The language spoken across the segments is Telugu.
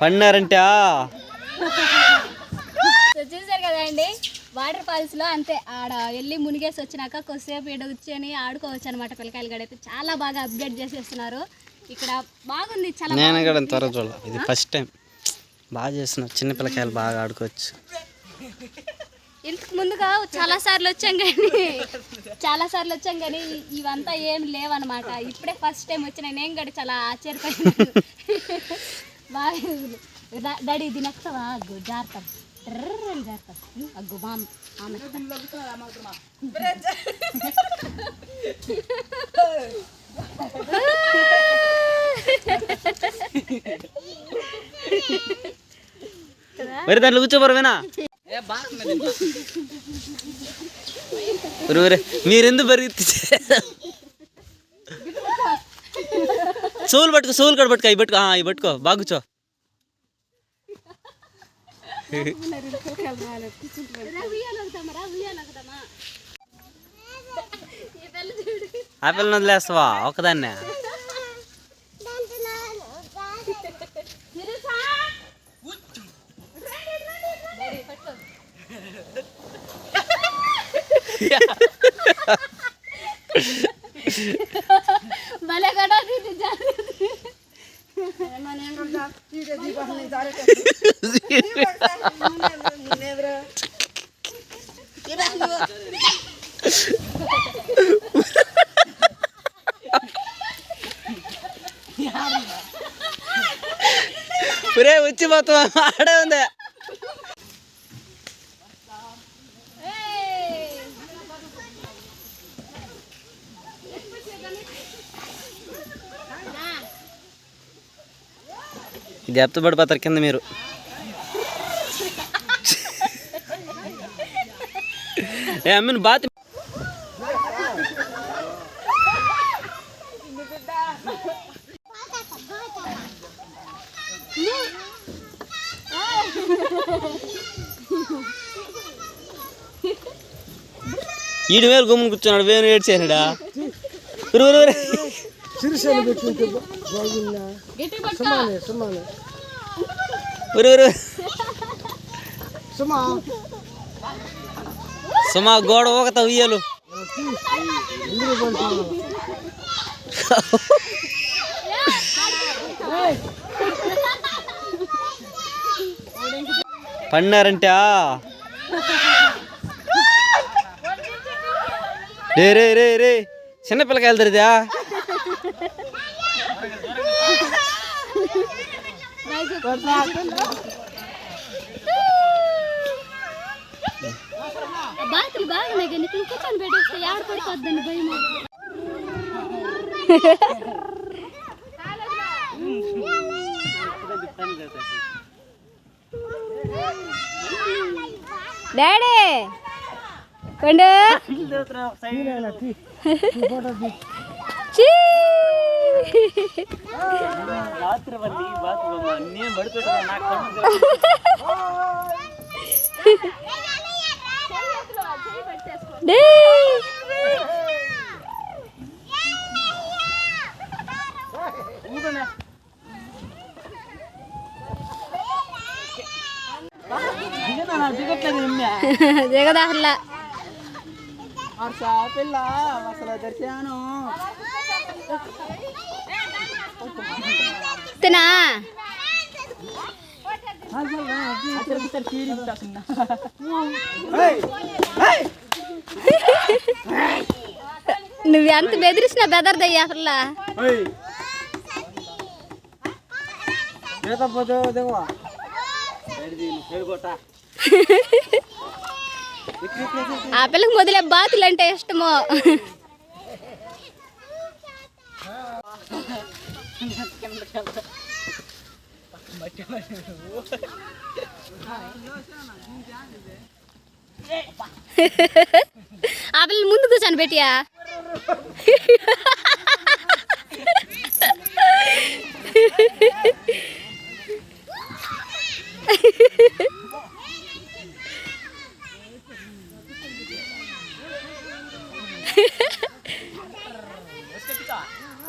పడినారంటే. చూసారు కదండి వాటర్ ఫాల్స్లో అంతే ఆడ వెళ్ళి మునిగేసి వచ్చినాక కొద్దిసేపు ఈడ కూర్చొని ఆడుకోవచ్చు అనమాట పిల్లకాయలు గడ అయితే చాలా బాగా అప్డేట్ చేసేస్తున్నారు. ఇక్కడ బాగుంది చాలా నేను కూడా త్వర చూడాలి. ఇది ఫస్ట్ టైం బాగా చేస్తున్నారు. చిన్న పిల్లకాయలు బాగా ఆడుకోవచ్చు. ఇంతకు ముందుగా చాలా సార్లు వచ్చాం కానీ చాలా సార్లు వచ్చాం కానీ ఇవంతా ఏం లేవన్నమాట. ఇప్పుడే ఫస్ట్ టైం వచ్చిన నేను కూడా చాలా ఆశ్చర్యపోయాను. బాగా డాడీ ఇది నెక్తావా అగ్గు జాగ్రత్త. ట్రర్రని జాగ్రత్త. అగ్గు మామ ఆమె. మరి దాంట్లో కూర్చోబరవేనా మీరెందుకు పరిగెత్తి సోలు పట్టుకో సోలు కడ పట్టుకో అవి పట్టుకో ఆ, అవి పట్టుకో బాగుచో కూర్చో. రా, ఒకదాన్నే ఒకదామా, రా, ఉయ్యాలు ఒకదామా. ఈ పిల్ల చూడు. ఆ పిల్లని వదిలేస్తావా ఒకదాన్నే నిరుసా. డాడీ, పట్టుకో. భలే కూడా ఇది జాగ్రత్త. ఒరే వచ్చి మొత్తం ఆడే ఉంది ఏయ్. రా. జాబితా పడిపోతారు కింద మీరు. ఏ అమ్మిన బాత్ ఈడు వేలు గుమ్ముని కూర్చున్నాడు వేరు ఏడ్చేసాడా సుమానే సుమా. సుమా గోడ ఊగతా ఉయ్యాలు. పడినారంటే రే రే రే రే. చిన్న పిల్లకాయలు తెరిదా బాతులు బాగున్నాయి కానీ ఇక్కడ కూర్చొని పెట్టేస్తే ఆడ పడిపోద్దని భయం డాడీ! కొండు చీ. డేయ్. దిగదాహర్లా పిల్ల అసలు దర్శనం తినా? నువ్వు ఎంత బెదిరిసినా బెదర్దయ్యా అసలు. ఆ పిల్లకి మొదలే బాతులు అంటే ఇష్టమో. ఆ పిల్లలు ముందు కూర్చొని పెట్టియా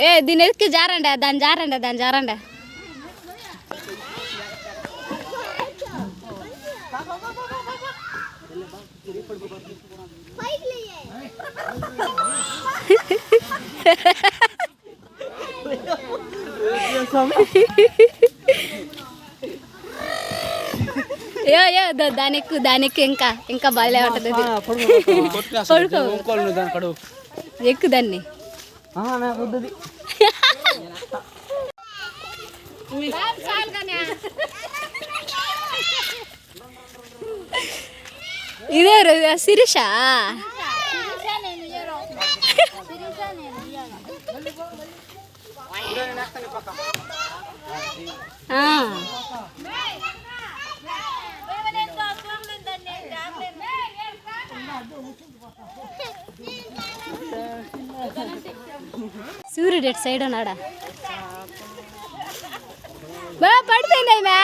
ఏ దీని ఎక్కి జారండి దాన్ని జారండి దాన్ని జారండి. ఏ ఏ దా- దాని ఎక్కు దాని ఎక్కు ఇంకా ఇంకా భలే ఉంటుంది. పడుకో ఎక్కు దాన్ని. నాకు వద్దుది ఇదే రు- శిరీష ఆ. ಡೆಕೋರೇಟ್ ಎಟ್ ಸೈಡ್ ನಾಡ ಬಾ ಪಡ್ತೇನೆ ಮಾ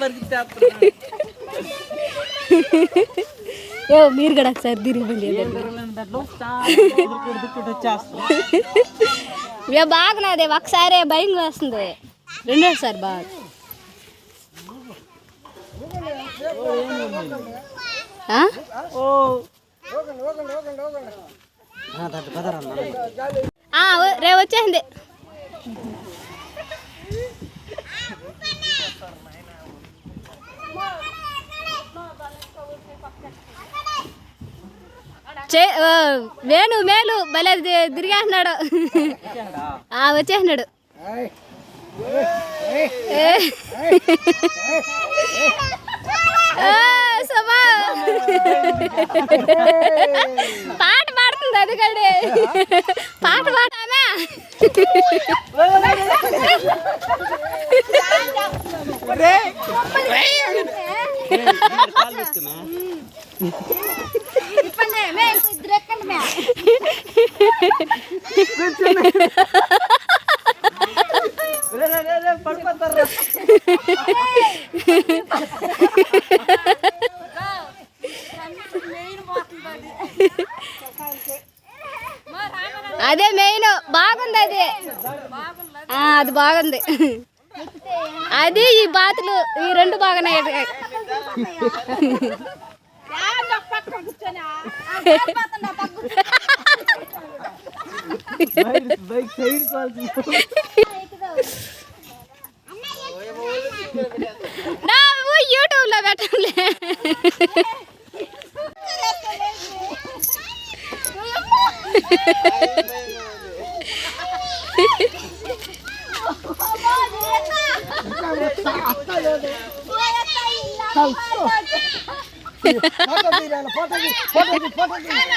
ಬರ್ತಿತ್ತ ఏ మీరు కూడా ఒకసారి తిరిగి ఏ బాగున్నది ఒకసారి భయం వేస్తుంది. రెండోసారి బాగా రే వచ్చేసింది. చే వేణు మేలు భలే తిరిగేస్తున్నాడు. ఆ, వచ్చేసినాడు. పాట పాడుతుంది అది కడే పాట పాడామే. అదే మెయిన్ బాగుంది అది. అది బాగుంది. అది ఈ బాతులు ఈ రెండు బాగున్నాయి नहीं कॉल ना वो YouTube ला बैठा ले photo photo photo photo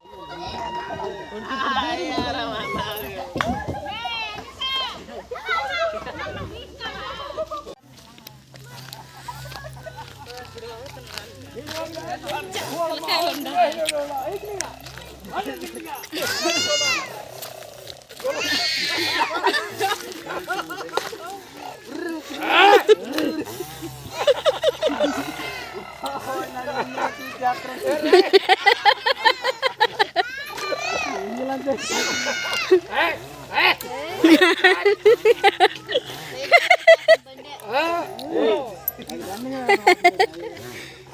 Hehehe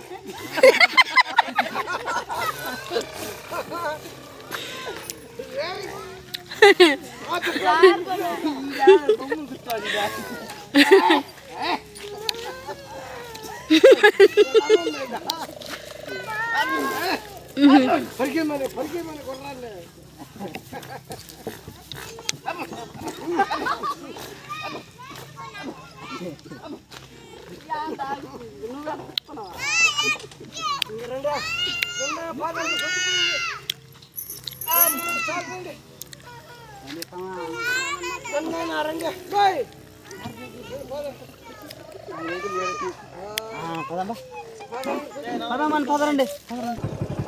Yeah, that's good. No, that's good.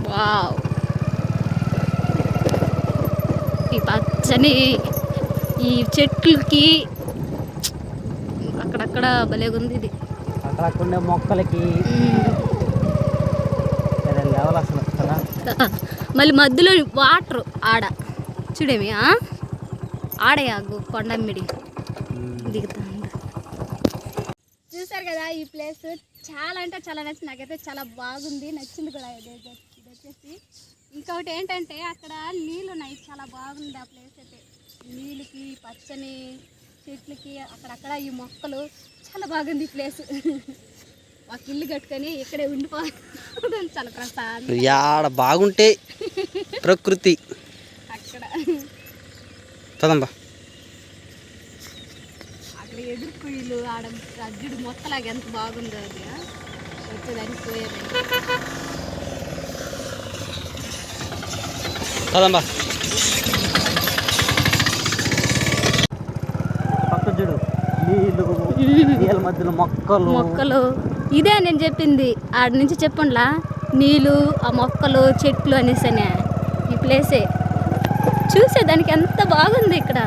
Wow. ఈ పచ్చని ఈ చెట్లకి అక్కడక్కడ భలేగుంది ఇది. అక్కడ ఉండే మొక్కలకి మళ్ళీ మధ్యలో వాటర్ ఆడ. చూడేమి ఆ? ఆడయాగు కొండమ్మిడి. దిగుతా చూసారు కదా ఈ ప్లేస్? చాలా అంటే చాలా నచ్చింది. నాకైతే చాలా బాగుంది. నచ్చింది కూడా వచ్చేసి ఇంకొకటి ఏంటంటే అక్కడ నీళ్ళు ఉన్నాయి చాలా బాగుంది ఆ ప్లేస్ అయితే. నీళ్ళకి పచ్చని చెట్లకి అక్కడక్కడ ఈ మొక్కలు. చాలా బాగుంది ఈ ప్లేస్. ఒక ఇల్లు కట్టుకొని ఇక్కడే ఉండిపోవడం చాలా ప్రశాంతం యాడ బాగుంటే ప్రకృతి. అక్కడ. పదంబా అక్కడ ఎదురు కుయ్యలు ఆడ అజ్జుడు మొక్కలాగా ఎంత బాగుందో అది? వచ్చేదానికి పోయేదానికి పదంబా పక్క చూడు నీళ్ళు నీళ్ళ మధ్యలో మొక్కలు. మొక్కలు. ఇదే నేను చెప్పింది. ఆడ నుంచి చెప్పండిలా? నీళ్ళు ఆ మొక్కలు చెట్లు అనేసనే ఈ ప్లేసే చూసేదానికి ఎంత బాగుంది ఇక్కడ.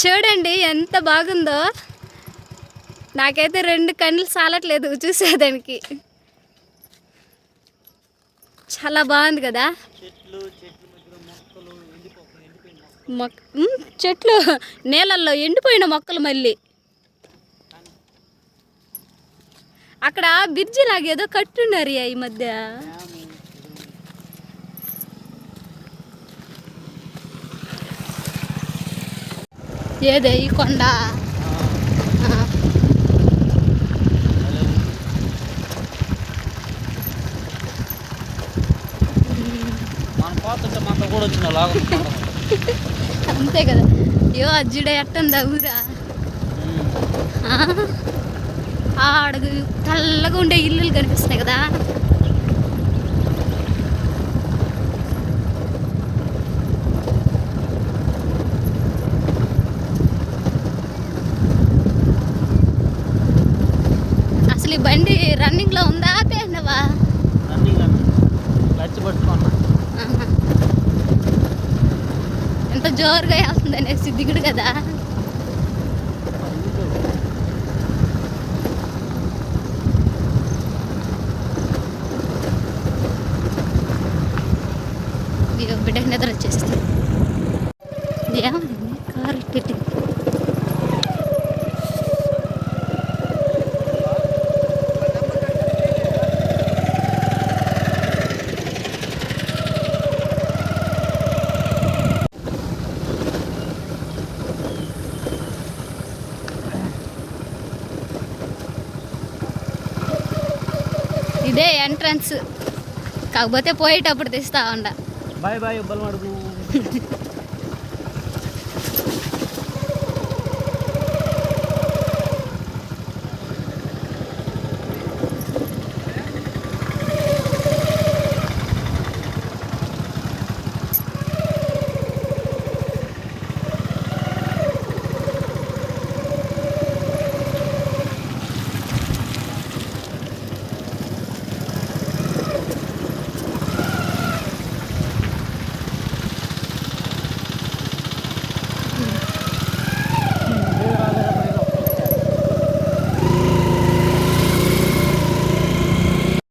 చూడండి ఎంత బాగుందో. నాకైతే రెండు కళ్ళు సాలట్లేదు చూసేదానికి చాలా బాగుంది కదా. మొక్క చెట్లు నీళ్ళల్లో ఎండిపోయిన మొక్కలు. మళ్ళీ. అక్కడ బ్రిడ్జి లాగేదో కట్టున్నారు ఈ మధ్య. ఏదే ఈ కొండ ఆ. మన పోతుంటే మాకు కూడా వచ్చిన లాగా అంతే కదా. అయ్యో అజ్జుడ ఎట్టందా ఊరా? ఆ? తెల్లగా ఉండే ఇల్లులు కనిపిస్తున్నాయి కదా. అసలు ఈ బండి రన్నింగ్లో ఉంది? అంత జోరుగా వెళ్తుంది అనేసి దిగుడు కదా బిడ్డ నిద్ర ఇదే ఎంట్రన్స్ కాకపోతే పోయేటప్పుడు తెస్తా ఉండ. Bye bye